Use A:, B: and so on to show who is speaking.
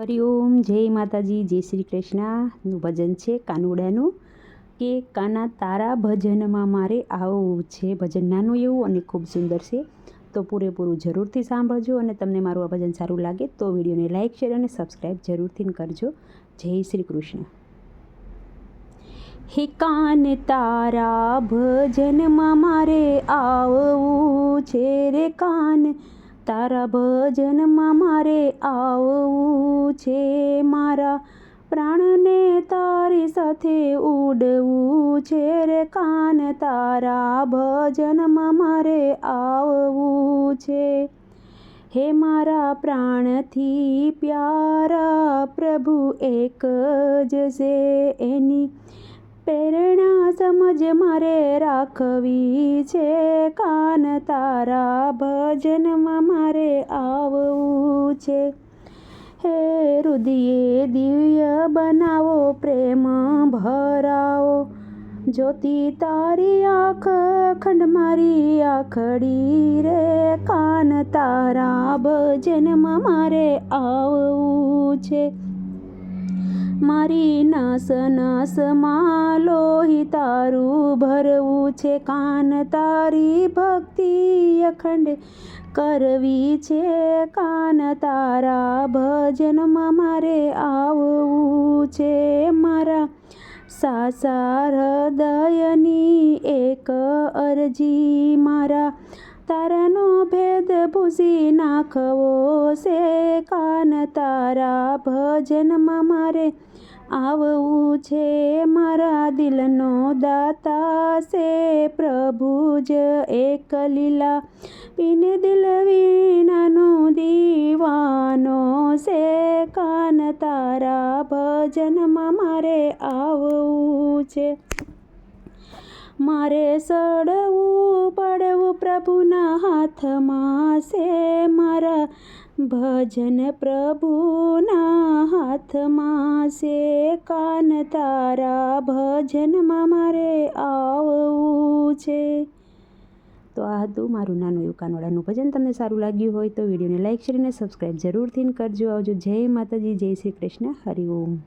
A: હરિઓમ, જય માતાજી, જય શ્રી કૃષ્ણનું ભજન છે કાનુડાનું કે કાના તારા ભજનમાં મારે આવવું છે. ભજન નાનું એવું અને ખૂબ સુંદર છે. તો પૂરેપૂરું જરૂરથી સાંભળજો અને તમને મારું આ ભજન સારું લાગે તો વિડીયોને લાઇક શેર અને સબસ્ક્રાઈબ જરૂરથી કરજો. જય શ્રી કૃષ્ણ. હે કાન તારા ભજનમાં મારે આવવું છે રે કાન તારા ભજનમાં મારે આવવું છે મારા પ્રાણને તારી સાથે ઉડવું છે રે કાન તારા ભજનમાં મારે આવવું છે. હે મારા પ્રાણથી પ્યારા પ્રભુ એક જ છે એની પ્રેરણા સમજ મારે રાખવી છે. કાન તારા ભજનમાં મારે આવવું છે. હૃદયે દિવ્ય બનાવો, પ્રેમ ભરાવો. જ્યોતિ તારી આંખ, ખંડ મારી આખડી રે. કાન તારા ભજનમાં મારે આવવું છે. મારી નસ મા લોહી તારું ભરવું છે કાન તારી ભક્તિ અખંડ કરવી છે કાન તારા ભજનમાં મારે આવવું છે મારા સાસા હૃદયની એક અરજી મારા તારાનો ભેદ ભૂસી નાખવો છે. કાન તારા ભજનમાં મારે આવવું છે. મારા દિલનો દાતા છે. પ્રભુ જ એક લીલા પીને દિલ વિનાનો દીવાનો છે. કાન તારા ભજનમાં મારે આવવું છે. મારે સડવું પડવું પ્રભુના હાથમાં છે મારા ભજન પ્રભુના હાથમાં છે કાન તારા ભજનમાં મારે આવવું છે. તો આ હતું મારું નાનું એવું કાનોડાનું ભજન. તમને સારું લાગ્યું હોય તો વિડીયોને લાઇક શેર અને સબસ્ક્રાઈબ જરૂરથી કરજો. આવજો જય માતાજી, જય શ્રી કૃષ્ણ. હરિ ઓમ.